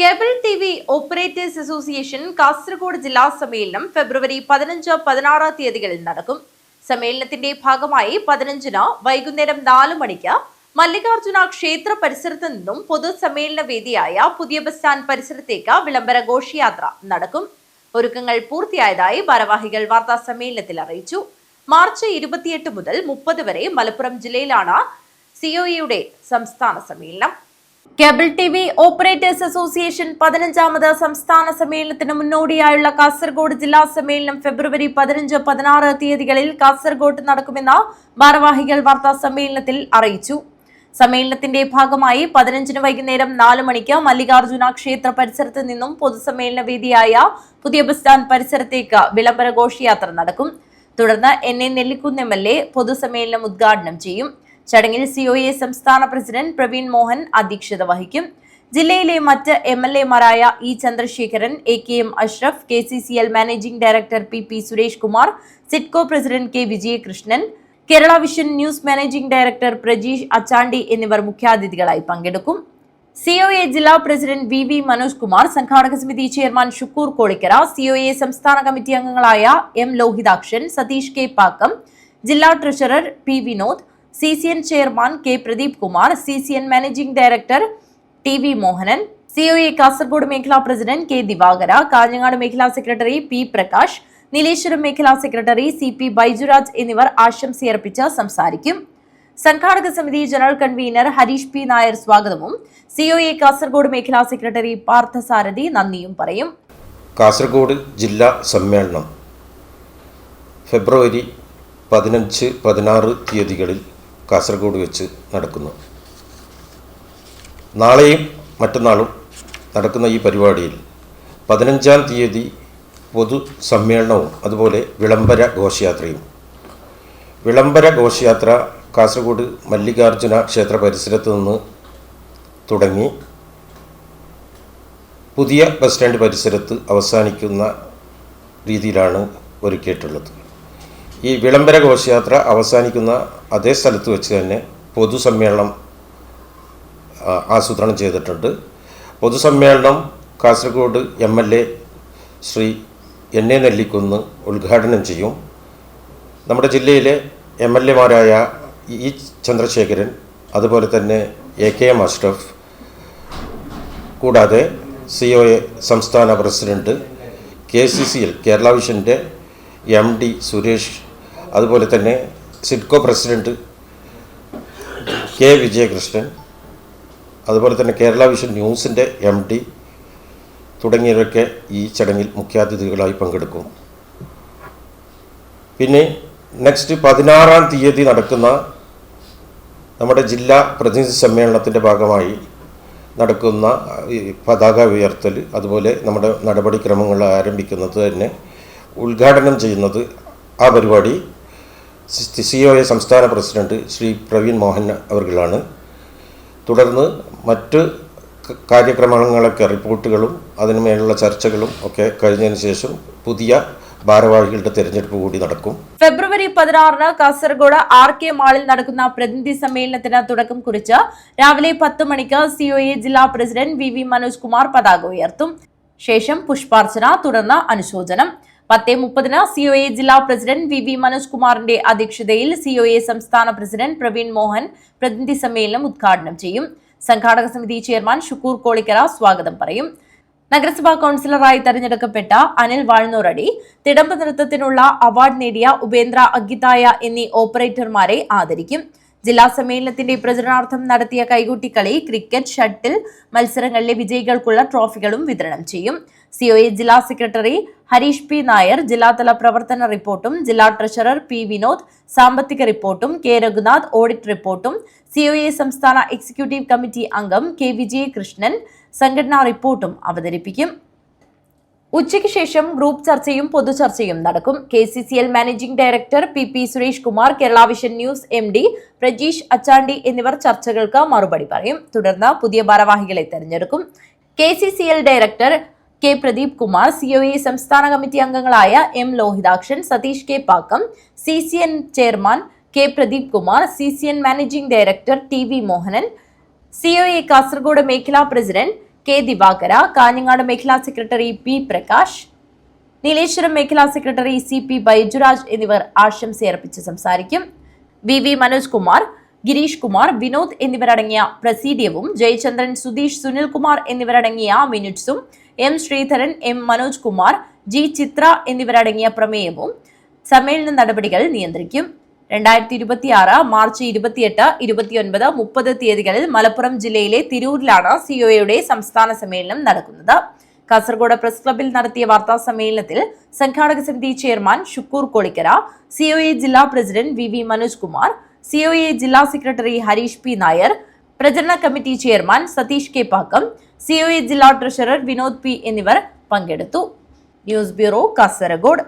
Cable T V operators association Kasaragod ജില്ലാ സമ്മേളനം ഫെബ്രുവരി പതിനഞ്ച് പതിനാറ് തീയതികളിൽ നടക്കും. സമ്മേളനത്തിന്റെ ഭാഗമായി പതിനഞ്ചിന് വൈകുന്നേരം നാലു മണിക്ക് മല്ലികാർജുന ക്ഷേത്ര പരിസരത്ത് നിന്നും പൊതുസമ്മേളന വേദിയായ പുതിയ ബസ് സ്റ്റാൻഡ് പരിസരത്തേക്ക് വിളംബര ഘോഷയാത്ര നടക്കും. ഒരുക്കങ്ങൾ പൂർത്തിയായതായി ഭാരവാഹികൾ വാർത്താ സമ്മേളനത്തിൽ അറിയിച്ചു. മാർച്ച് ഇരുപത്തിയെട്ട് മുതൽ മുപ്പത് വരെ മലപ്പുറം ജില്ലയിലാണ് സിഒഇയുടെ സംസ്ഥാന സമ്മേളനം. Cable T V operators association പതിനഞ്ചാമത് സംസ്ഥാന സമ്മേളനത്തിന് മുന്നോടിയായുള്ള കാസർഗോഡ് ജില്ലാ സമ്മേളനം ഫെബ്രുവരി പതിനഞ്ച് പതിനാറ് തീയതികളിൽ കാസർഗോഡ് നടക്കുമെന്ന് ഭാരവാഹികൾ വാർത്താ സമ്മേളനത്തിൽ അറിയിച്ചു. സമ്മേളനത്തിന്റെ ഭാഗമായി പതിനഞ്ചിന് വൈകുന്നേരം നാല് മണിക്ക് മല്ലികാർജുന ക്ഷേത്ര പരിസരത്ത് നിന്നും പൊതുസമ്മേളന വേദിയായ പുതിയ ബസ് സ്റ്റാൻഡ് പരിസരത്തേക്ക് വിളംബര ഘോഷയാത്ര നടക്കും. തുടർന്ന് N A Nellikkunnu M L A പൊതുസമ്മേളനം ഉദ്ഘാടനം ചെയ്യും. ചടങ്ങിൽ സി ഒ എ സംസ്ഥാന പ്രസിഡന്റ് പ്രവീൺ മോഹൻ അധ്യക്ഷത വഹിക്കും. ജില്ലയിലെ മറ്റ് M L എമാരായ E Chandrasekharan A K M Ashraf K C C L managing director P P Suresh Kumar Sitco president K Vijayakrishnan Kerala vision news managing director Prajeesh Achandi എന്നിവർ മുഖ്യാതിഥികളായി പങ്കെടുക്കും. COA ജില്ലാ president V V Manoj Kumar സംഘാടക സമിതി chairman Shukkoor Kolikkara COA സംസ്ഥാന committee അംഗങ്ങളായ M Lohithakshan Satheesh K Pakkam ജില്ലാ treasurer P Vinod C C N chairman K Pradeep Kumar C C N managing director T V Mohanan C O A Kasaragod മേഖലാ president K Divakara Kanhangad മേഖലാ secretary P Prakash Nileshwaram മേഖലാ secretary C P Baijuraj എന്നിവർ ആശംസയർപ്പിച്ച് സംസാരിക്കും. സംഘാടക സമിതി general convener Hareesh P Nair സ്വാഗതവും. C O A Kasaragod മേഖലാ സെക്രട്ടറി പാർത്ഥസാരഥി നന്ദിയും പറയും. കാസർഗോഡ് ജില്ലാ സമ്മേളനം. ഫെബ്രുവരി പതിനഞ്ച് പതിനാറ് തീയതികളിൽ കാസർഗോഡ് വെച്ച് നടക്കുന്നു. നാളെയും മറ്റന്നാളും നടക്കുന്ന ഈ പരിപാടിയിൽ പതിനഞ്ചാം തീയതി പൊതു സമ്മേളനവും അതുപോലെ വിളംബര ഘോഷയാത്രയും. വിളംബര ഘോഷയാത്ര കാസർഗോഡ് മല്ലികാർജുന ക്ഷേത്ര പരിസരത്ത് നിന്ന് തുടങ്ങി പുതിയ ബസ് സ്റ്റാൻഡ് പരിസരത്ത് അവസാനിക്കുന്ന രീതിയിലാണ് ഒരുക്കിയിട്ടുള്ളത്. ഈ വിളംബര ഘോഷയാത്ര അവസാനിക്കുന്ന അതേ സ്ഥലത്ത് വെച്ച് തന്നെ പൊതുസമ്മേളനം ആസൂത്രണം ചെയ്തിട്ടുണ്ട്. പൊതുസമ്മേളനം Kasaragod M L A Shri N A Nellikunnu ഉദ്ഘാടനം ചെയ്യും. നമ്മുടെ ജില്ലയിലെ എം എൽ എമാരായ ഇ ചന്ദ്രശേഖരൻ അതുപോലെ തന്നെ എ കെ എം അഷ്റഫ് കൂടാതെ സി ഒ എ സംസ്ഥാന president K C C L Kerala വിഷന്റെ M D Suresh അതുപോലെ തന്നെ സിഡ്കോ പ്രസിഡന്റ് കെ വിജയകൃഷ്ണൻ അതുപോലെ തന്നെ കേരള വിഷൻ ന്യൂസിന്റെ എം ഡി തുടങ്ങിയവരൊക്കെ ഈ ചടങ്ങിൽ മുഖ്യാതിഥികളായി പങ്കെടുക്കും. പിന്നെ നെക്സ്റ്റ് പതിനാറാം തീയതി നടക്കുന്ന നമ്മുടെ ജില്ലാ പ്രതിനിധി സമ്മേളനത്തിന്റെ ഭാഗമായി നടക്കുന്ന പതാക ഉയർത്തൽ അതുപോലെ നമ്മുടെ നടപടിക്രമങ്ങൾ ആരംഭിക്കുന്നത് തന്നെ ഉദ്ഘാടനം ചെയ്യുന്നത് ആ പരിപാടി സി ഒ എ സംസ്ഥാന പ്രസിഡന്റ് ശ്രീ പ്രവീൺ മോഹൻ അവർകളാണ് തുടർന്ന് മറ്റ് കാര്യക്രമങ്ങളൊക്കെ റിപ്പോർട്ടുകളും അതിനുമേലുള്ള ചർച്ചകളും ഒക്കെ കഴിഞ്ഞതിന് ശേഷം പുതിയ ഭാരവാഹികളുടെ തെരഞ്ഞെടുപ്പ് കൂടി നടക്കും. ഫെബ്രുവരി പതിനാറിന് കാസർഗോഡ് ആർ കെ മാളിൽ നടക്കുന്ന പ്രതിനിധി സമ്മേളനത്തിന് തുടക്കം കുറിച്ച് രാവിലെ പത്ത് മണിക്ക് സിഒഎ ജില്ലാ president V V Manoj Kumar പതാക ഉയർത്തും. ശേഷം പുഷ്പാർച്ചന തുടർന്ന് അനുശോചനം. പത്തേ മുപ്പതിന് സിഒഎ ജില്ലാ പ്രസിഡന്റ് വി വി മനോജ് കുമാറിന്റെ അധ്യക്ഷതയിൽ സിഒഎ സംസ്ഥാന പ്രസിഡന്റ് പ്രവീൺ മോഹൻ പ്രതിനിധി സമ്മേളനം ഉദ്ഘാടനം ചെയ്യും. സംഘാടക സമിതി ചെയർമാൻ ഷുക്കൂർ കോളിക്കര സ്വാഗതം പറയും. നഗരസഭാ കൗൺസിലറായി തെരഞ്ഞെടുക്കപ്പെട്ട അനിൽ വാഴ്ന്നൂറടി തിടമ്പ് നൃത്തത്തിനുള്ള അവാർഡ് നേടിയ ഉപേന്ദ്ര അഗിതായ എന്നീ ഓപ്പറേറ്റർമാരെ ആദരിക്കും. ജില്ലാ സമ്മേളനത്തിന്റെ പ്രചരണാർത്ഥം നടത്തിയ കൈകൂട്ടിക്കളി ക്രിക്കറ്റ് ഷട്ടിൽ മത്സരങ്ങളിലെ വിജയികൾക്കുള്ള ട്രോഫികളും വിതരണം ചെയ്യും. സിഒഎ ജില്ലാ സെക്രട്ടറി ഹരീഷ് പി നായർ ജില്ലാതല പ്രവർത്തന റിപ്പോർട്ടും ജില്ലാ ട്രഷറർ പി വിനോദ് സാമ്പത്തിക റിപ്പോർട്ടും കെ രഘുനാഥ് ഓഡിറ്റ് റിപ്പോർട്ടും സിഒഎ സംസ്ഥാന എക്സിക്യൂട്ടീവ് കമ്മിറ്റി അംഗം കെ വിജയകൃഷ്ണൻ സംഘടനാ റിപ്പോർട്ടും അവതരിപ്പിക്കും. ഉച്ചയ്ക്ക് ശേഷം ഗ്രൂപ്പ് ചർച്ചയും പൊതുചർച്ചയും നടക്കും. K C C L managing director P P Suresh Kumar Kerala vision news M D Prajeesh Achandi എന്നിവർ ചർച്ചകൾക്ക് മറുപടി പറയും. തുടർന്ന് പുതിയ ഭാരവാഹികളെ തെരഞ്ഞെടുക്കും. K C C L director K Pradeep Kumar COE സംസ്ഥാന കമ്മിറ്റി അംഗങ്ങളായ M Lohithakshan Satheesh K Pakkam C C N chairman K Pradeep Kumar C C N managing director T V Mohanan COA Kasaragod മേഖലാ president K Divakara Kanhangad മേഖലാ secretary P Prakash Nileshwaram മേഖലാ secretary C P Baijuraj എന്നിവർ ആശംസയർപ്പിച്ച് സംസാരിക്കും. V V Manoj Kumar Girish Kumar Vinod എന്നിവരടങ്ങിയ പ്രസീഡിയവും ജയചന്ദ്രൻ സുധീഷ് സുനിൽകുമാർ എന്നിവരടങ്ങിയ മിനിറ്റ്സും M Sreedharan M Manoj Kumar G Chithra എന്നിവരടങ്ങിയ പ്രമേയവും സമ്മേളന നടപടികൾ നിയന്ത്രിക്കും. രണ്ടായിരത്തി ഇരുപത്തിയാറ് മാർച്ച് ഇരുപത്തിയെട്ട് ഇരുപത്തിയൊൻപത് മുപ്പത് തീയതികളിൽ മലപ്പുറം ജില്ലയിലെ തിരൂരിലാണ് സിഒയുടെ സംസ്ഥാന സമ്മേളനം നടക്കുന്നത്. കാസർഗോഡ് പ്രസ് ക്ലബിൽ നടത്തിയ വാർത്താ സമ്മേളനത്തിൽ സംഘാടക സമിതി ചെയർമാൻ ഷുക്കൂർ കൊളിക്കര സിഒഎ ജില്ലാ president V V Manoj Kumar COA ജില്ലാ സെക്രട്ടറി ഹരീഷ് പി നായർ പ്രചരണ committee chairman Satheesh K Pakkam COA ജില്ലാ ട്രഷറർ വിനോദ് പി എന്നിവർ പങ്കെടുത്തു. News bureau Kasaragod.